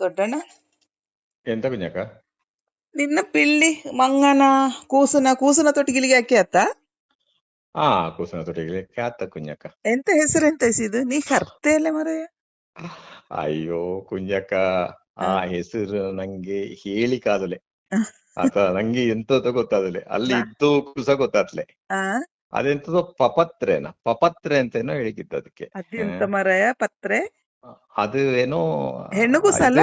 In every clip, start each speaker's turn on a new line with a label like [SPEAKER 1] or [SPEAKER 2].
[SPEAKER 1] ದೊಡ್ಡಣ್ಣ.
[SPEAKER 2] ಎಂತ ಕುಂಜಕ್ಕ?
[SPEAKER 1] ನಿನ್ನ ಪಿಳ್ಳಿ ಮಂಗನ ಕೂಸನ ಕೂಸನ ತೊಟ್ಟಿಗಿಲಿಗೆ ಅಕ್ಕಿ ಅತ್ತ?
[SPEAKER 2] ಆ ಕೂಸನ ತೊಟ್ಟಿಗಿಲಿ ಕ್ಯಾತ ಕುಂಜಕ್ಕ?
[SPEAKER 1] ಎಂತ ಹೆಸರು ಎಂತ ಹೆಸರು ನೀ ಕರ್ತೆ ಅಲ್ಲ ಮರಯ್ಯ
[SPEAKER 2] ಅಯ್ಯೋ ಕುಂಜಕ್ಕ ಆ ಹೆಸರು ನಂಗೆ ಹೇಳಿ ಹೇಳಿಕಾದಲೆ ಆತ ನಂಗೆ ಎಂತದ ಗೊತ್ತಾದಲೆ. ಅಲ್ಲಿ ಇದ್ದು ಕುಸ ಗೊತ್ತಾತ್ಲೆ ಅದೆಂತದೋ ಪಪತ್ರೆನ ಪಪತ್ರೆ ಅಂತೇನೋ ಹೇಳಿದ್ದು ಅದಕ್ಕೆ.
[SPEAKER 1] ಅದೆಂತ ಮರಯ ಪತ್ರೆ.
[SPEAKER 2] ಅದು ಏನೋ
[SPEAKER 1] ಹೆಣ್ಣು ಕೂಸು ಅಲ್ಲ?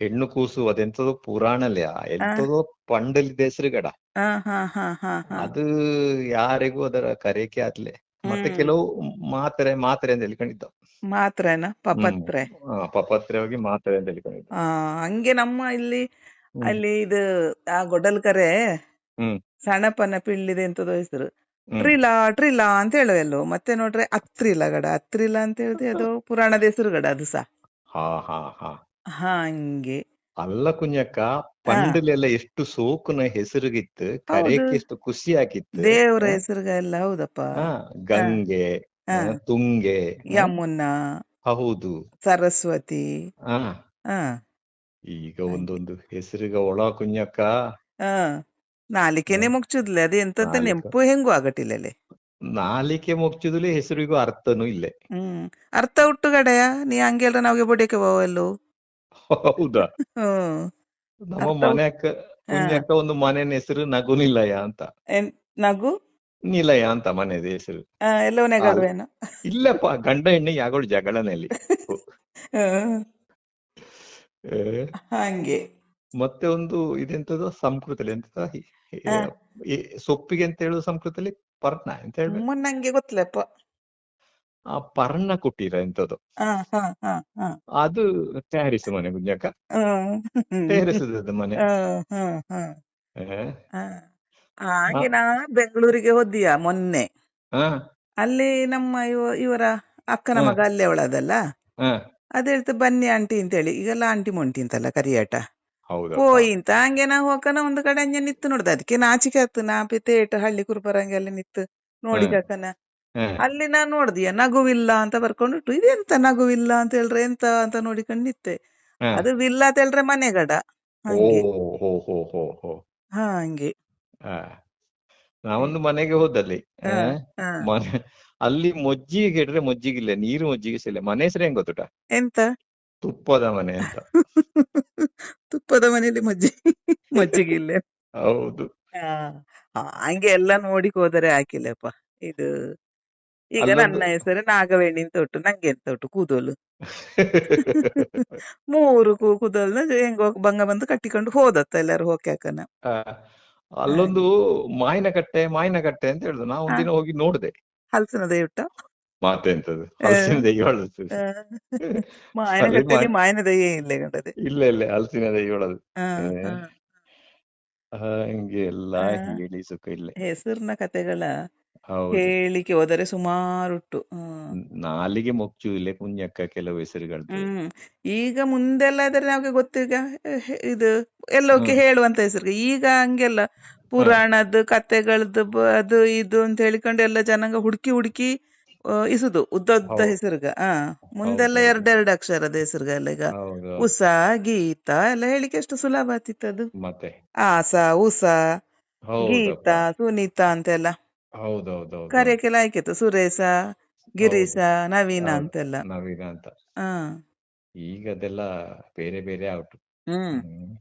[SPEAKER 2] ಹೆಣ್ಣು ಕೂಸು ಅದೆಂತದೋ ಪುರಾಣಲ್ಯ ಎಂತದೋ ಪಂಡಲಿದ ಹೆಸರು ಗಡ.
[SPEAKER 1] ಹಾ ಹಾ ಹಾ ಹಾ ಹಾ.
[SPEAKER 2] ಅದು ಯಾರಿಗೂ ಅದರ ಕರೆಕೆ ಆತ್ಲೆ ಮತ್ತೆ ಕೆಲವು ಮಾತ್ರೆ ಮಾತ್ರೆ ಅಂತ ಹೇಳ್ಕೊಂಡಿದ್ದ
[SPEAKER 1] ಮಾತ್ರೆನಾ? ಪಪತ್ರೆ.
[SPEAKER 2] ಪಪತ್ರೆ ಹೋಗಿ ಮಾತ್ರೆ ಅಂತ ಹೇಳ್ಕೊಂಡಿದ್ದ
[SPEAKER 1] ಹಂಗೆ ನಮ್ಮ ಇಲ್ಲಿ. ಅಲ್ಲಿ ಇದು ಆ
[SPEAKER 2] ಗೊಡಲ್ಕರೆ.
[SPEAKER 1] ಸಣ್ಣಪ್ಪನ ಪಿಳ್ಳಿದೆ ಎಂತದೋ ಹೆಸರು. ಟ್ರಿಲಾ ಟ್ರಿಲಾ ಅಂತ ಹೇಳುವೆಲ್ಲೋ ಮತ್ತೆ ನೋಡ್ರೆ ಅತ್ರಿಲ ಗಡ. ಅತ್ರಿಲ ಅಂತ ಹೇಳಿದ್ರೆ ಅದು ಪುರಾಣದ ಹೆಸರು ಗಡ ಅದು ಸಹ ಹಂಗೆ.
[SPEAKER 2] ಅಲ್ಲ ಕುಂಜಕ್ಕ ಪಂಡಲೆಲ್ಲ ಎಷ್ಟು ಸೋಕುನ ಹೆಸರುಗಿತ್ತು ಕರೆಕ್ ಎಷ್ಟು ಖುಷಿ ಆಗಿತ್ತು
[SPEAKER 1] ದೇವರ ಹೆಸರುಗೆಲ್ಲ ಹೌದಪ್ಪ.
[SPEAKER 2] ಗಂಗೆ ತುಂಗೆ
[SPEAKER 1] ಯಮುನಾ
[SPEAKER 2] ಹೌದು.
[SPEAKER 1] ಸರಸ್ವತಿ
[SPEAKER 2] ಈಗ ಒಂದೊಂದು ಹೆಸರಿಗ ಒಳ
[SPEAKER 1] ಕುಂಜಕ್ಕ ನಾಲಿಕೆನೆ ಮುಗ್ಚುದ್ಲೆ ಅದು
[SPEAKER 2] ಎಂತ.
[SPEAKER 1] ನೆಂಪು ಹೆಂಗು ಆಗಟಿಲ್ಲ
[SPEAKER 2] ನಾಲಿಕೆ ಮುಗ್ಚಿದಲ್ಲಿ ಹೆಸರಿಗೂ ಅರ್ಥನೂ ಇಲ್ಲೇ.
[SPEAKER 1] ಹ್ಮ್. ಅರ್ಥ ಉಟ್ಟು ಗಡೆಯ ನೀ ಹಂಗೆಲ್ಲ ನಾವ್ಗೆ ಬಡಿಯಕ್ಕೆ ಎಲ್ಲೂ?
[SPEAKER 2] ಹೌದಾ? ನಮ್ಮ ಮನೆ ಅಕ್ಕ ಕುഞ്ഞಕ್ಕ ಒಂದು ಮನೆ ಹೆಸರು ನಗು ನಿಲಯ ಅಂತ
[SPEAKER 1] ನಗು?
[SPEAKER 2] ನಿಲಯ ಅಂತ ಮನೆದ ಹೆಸರು.
[SPEAKER 1] ಆ, ಎಲ್ಲವನೇ ಗಡುವೇನು
[SPEAKER 2] ಇಲ್ಲಪ್ಪ ಗಂಡ ಹೆಣ್ಣು ಯಾಗಳು ಜಗಳನಲ್ಲಿ.
[SPEAKER 1] ಹಂಗೆ.
[SPEAKER 2] ಮತ್ತೆ ಒಂದು ಇದೆಂತದು ಸಂಸ್ಕೃತದಲ್ಲಿ ಎಂತದ ಸೊಪ್ಪಿಗೆ ಅಂತ ಹೇಳುದು ಸಂಸ್ಕೃತದಲ್ಲಿ ಪರ್ಣ ಅಂತ ಹೇಳ್ಬೇಕು.
[SPEAKER 1] ನಂಗೆ ಗೊತ್ತಿಲ್ಲಪ್ಪ
[SPEAKER 2] ಆ ಪರ್ಣ ಕುಟೀರ ಎಂತದು. ಅದು ಟ್ಯಾರಿಸ್ ಮನೆ
[SPEAKER 1] ಗುಂಜಕ್ಕ
[SPEAKER 2] ಟೇರಿಸದ ಮನೆ.
[SPEAKER 1] ಹಾಗೆ ನಾ ಬೆಂಗಳೂರಿಗೆ ಹೋದಿಯ ಮೊನ್ನೆ. ಅಲ್ಲಿ ನಮ್ಮ ಇವ- ಇವರ ಅಕ್ಕನ ಮಗ ಅಲ್ಲೇ ಅವಳದಲ್ಲ. ಹೇಳ್ತಾ ಹೇಳ್ತು ಬನ್ನಿ ಆಂಟಿ ಅಂತ ಹೇಳಿ ಈಗೆಲ್ಲ ಆಂಟಿ ಮೊಂಟಿ ಅಂತಲ್ಲ ಕರಿಯಾಟ. ಅಂತ ಹಂಗೆ ನಾ ಹೋಗನ ಒಂದು ಕಡೆ ಹಂಗೆ ನಿತ್ತು ನೋಡ್ದ. ಅದಕ್ಕೆ ನಾಚಿಕೆ ಆತು ನಾ ಪೇಟ ಹಳ್ಳಿ ಕುರುಬರಂಗೆಲ್ಲ ನಿತ್ತು ನೋಡಿ. ಕಾಕನ. ಅಲ್ಲಿ ನಾ ನೋಡ್ದೆ ನಗುವಿಲ್ಲ ಅಂತ ಬರ್ಕೊಂಡು ಇದೆಂತ ನಗುವಿಲ್ಲ ಅಂತ ಹೇಳ್ರೆ ಎಂತ ಅಂತ ನೋಡಿಕೊಂಡು ನಿತ್ತೆ. ಅದು ವಿಲ್ಲ ಅಂತ ಹೇಳ್ರೆ ಮನೆಗಡ ಹಂಗೆ.
[SPEAKER 2] ನಾ ಒಂದು ಹೋ
[SPEAKER 1] ಹಂಗೆ.
[SPEAKER 2] ನಾವೊಂದು ಮನೆಗೆ ಹೋದಲ್ಲಿ ಅಲ್ಲಿ ಮೊಜ್ಜಿಗೆ ಇಡ್ರೆ ಮೊಜ್ಜಿಗಿಲ್ಲ ನೀರು ಮೊಜ್ಜಿಗೆ ಸಿಲ್ಲ ಮನೆ ಹೆಸರು ಹೆಂಗ್ ಗೊತ್ತುಟ?
[SPEAKER 1] ಎಂತ?
[SPEAKER 2] ತುಪ್ಪದ ಮನೆ ಅಂತ.
[SPEAKER 1] ತುಪ್ಪದ ಮನೆಯಲ್ಲಿ ಮಜ್ಜಿ ಮಜ್ಜಿಗೆ
[SPEAKER 2] ಹೌದು.
[SPEAKER 1] ಹಂಗೆ ಎಲ್ಲ ನೋಡಿ ಹೋದರೆ ಹಾಕಿಲ್ಲಪ್ಪ. ಇದು ಈಗ ನನ್ನ ಹೆಸರು ನಾಗವೇಣಿ ಅಂತ ಉಂಟು ನಂಗೆ ಎಂತ ಉಂಟು ಕೂದಲು. ಮೂರು ಕೂ ಕೂದಲ್ನ ಹೆಂಗ ಬಂಗ ಬಂದು ಕಟ್ಟಿಕೊಂಡು ಹೋದತ್ತ ಎಲ್ಲಾರು ಹೋಗಿ
[SPEAKER 2] ಹಾಕನ. ಅಲ್ಲೊಂದು ಮಾಯಿನ ಕಟ್ಟೆ ಮಾಯಿನ ಕಟ್ಟೆ ಅಂತ ಹೇಳುದು ನಾವು ಒಂದಿನ ಹೋಗಿ ನೋಡ್ದೆ.
[SPEAKER 1] ಹಲಸಿನ ದಯುಟ್ಟ
[SPEAKER 2] ಮಾತೆಂತದು ಹಲಸಿನ ದೈ ಹೇಳುದು
[SPEAKER 1] ಮಾಯನ
[SPEAKER 2] ಅಲ್ಲಿ
[SPEAKER 1] ಕಟ್ಟೆಲಿ
[SPEAKER 2] ಮಾ-
[SPEAKER 1] ಮಾಯನ ದಯೆ ಇಲ್ಲ ಗಂಡದೆ
[SPEAKER 2] ಇಲ್ಲ ಇಲ್ಲ ಹಲಸಿನ ದೈ ಹೇಳೋದು
[SPEAKER 1] ಹಾ,
[SPEAKER 2] ಏ.
[SPEAKER 1] ಹಾ.
[SPEAKER 2] ಹಂಗೆ ಎಲ್ಲ
[SPEAKER 1] ಆ.
[SPEAKER 2] ಹೇಳಿ ಸುಖ ಇಲ್ಲ
[SPEAKER 1] ಹೆಸರಿನ ಕತೆಗಳ
[SPEAKER 2] ಹೌದು
[SPEAKER 1] ಹೇಳಿಕೆ ಹೋದರೆ ಸುಮಾರುಟ್ಟು ಹ್ಮ್
[SPEAKER 2] ನಾಲಿಗೆ ಮುಚ್ಚು ಇಲ್ಲೇ ಕುഞ്ഞಕ್ಕ ಕೆಲವು ಹೆಸರುಗಳದ್ದು
[SPEAKER 1] ಹ್ಮ್ ಈಗ ಮುಂದೆಲ್ಲ ಆದ್ರೆ ನಮ್ಗೆ ಗೊತ್ತೀಗ ಹೆ- ಇದು ಎಲ್ಲೋಕೆ
[SPEAKER 2] ಹ್ಮ್.
[SPEAKER 1] ಹೇಳುವಂತ ಹೆಸರು ಈಗ ಹಂಗೆಲ್ಲ ಪುರಾಣದ್ದು ಕತೆಗಳದ್ದು ಬ- ಅದು ಇದು ಅಂತ ಹೇಳಿಕೊಂಡು ಎಲ್ಲ ಜನಾಂಗ ಹುಡುಕಿ ಹುಡುಕಿ ಆ, ಇಸುದು ಉದ್ದ ಉದ್ದ. ಹೆಸರುಗ. ಆ ಮುಂದೆಲ್ಲ. ಎರಡೆರಡು ಅಕ್ಷರದ ಹೆಸರುಗ ಎಲ್ಲ ಈಗ. ಉಸ ಗೀತ ಎಲ್ಲ ಹೇಳಿಕ್ಕೆ ಎಷ್ಟು ಸುಲಭ ಆತಿತ್ತು ಅದು
[SPEAKER 2] ಮತ್ತೆ?
[SPEAKER 1] ಆಸ ಉಸ ಗೀತ ಸುನೀತ ಅಂತೆಲ್ಲ. ಕಾರ್ಯಕ್ಕೆಲ್ಲ ಆಯ್ಕೆ ಆಯ್ಕಿತ್ತು. ಸುರೇಶ ಗಿರೀಶ ನವೀನ ಅಂತೆಲ್ಲ.
[SPEAKER 2] ನವೀನ ಅಂತ.
[SPEAKER 1] ಹಾ
[SPEAKER 2] ಈಗ ಅದೆಲ್ಲ ಬೇರೆ ಬೇರೆ
[SPEAKER 1] ಹ್ಮ್.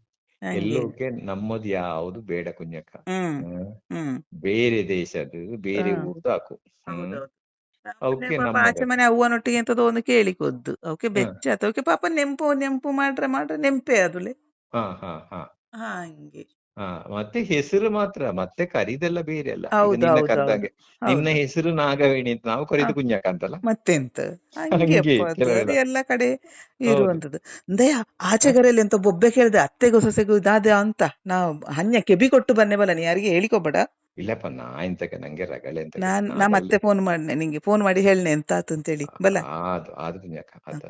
[SPEAKER 2] ಎಲ್ಲೋಕೆ ನಮ್ಮದು ಯಾವುದು ಬೇಡ ಕುಂಜಕ್ಕ
[SPEAKER 1] ಹ್ಮ್.
[SPEAKER 2] ಹ್ಮ್.
[SPEAKER 1] ಹ್ಮ್.
[SPEAKER 2] ಬೇರೆ ದೇಶದ್ದು ಬೇರೆ ಊರ್ದು ಹಾಕು.
[SPEAKER 1] ಆಚೆ ಮನೆ ಅವ್ವನೊಟ್ಟಿಗೆ ಎಂತದೋ ಒಂದು ಕೇಳಿಕೊದ್ದು. ಅವಕ್ಕೆ ಬೆಚ್ಚಾತ ಅವಕ್ಕೆ ಪಾಪ ನೆಂಪು ನೆಂಪು ಮಾಡ್ರೆ ಮಾಡ್ರೆ ನೆಂಪೆ ಅದುಲೆ ಹಂಗೆ.
[SPEAKER 2] ಮತ್ತೆ ಹೆಸರು ಮಾತ್ರ ಮತ್ತೆ ಕರೀದೆಲ್ಲ ಬೇರೆ ಅಲ್ಲ. ಕರೆದಾಗೆ ನಿನ್ನ ಹೆಸರು ನಾಗವೇಣಿ ಅಂತ. ನಾವು ಕರೀದು ಕುಂಜಾಕ ಅಂತಲ್ಲ?
[SPEAKER 1] ಮತ್ತೆಂತ? ಎಲ್ಲ ಕಡೆ ಇರುವಂತದ್ದು ದಯ ಆಚೆಗರಲ್ಲಿ ಎಂತ ಬೊಬ್ಬೆ ಕೇಳಿದೆ ಅತ್ತೆಗೂ ಸೊಸೆಗೂ ಇದಾದ ಅಂತ. ನಾವು ಹನ್ಯ ಕೆಬಿ ಕೊಟ್ಟು ಬನ್ನೆ ಬಲ್ಲ ನೀ ಯಾರಿಗೆ ಹೇಳಿಕೊಬೇಡ.
[SPEAKER 2] ಇಲ್ಲಪ್ಪ ನಾ ಎಂತಕ್ಕೆ ನಂಗೆ ರಗಳೆ ಅಂತ
[SPEAKER 1] ನಾನ್ ನಾ ಮತ್ತೆ ಫೋನ್ ಮಾಡ್ನೆ ನಿಂಗೆ ಫೋನ್ ಮಾಡಿ ಹೇಳ್ನೆ ಎಂತ ಆತು ಅಂತೇಳಿ ಬಲ್ಲ.
[SPEAKER 2] ಅದು ಅದು ಅದ್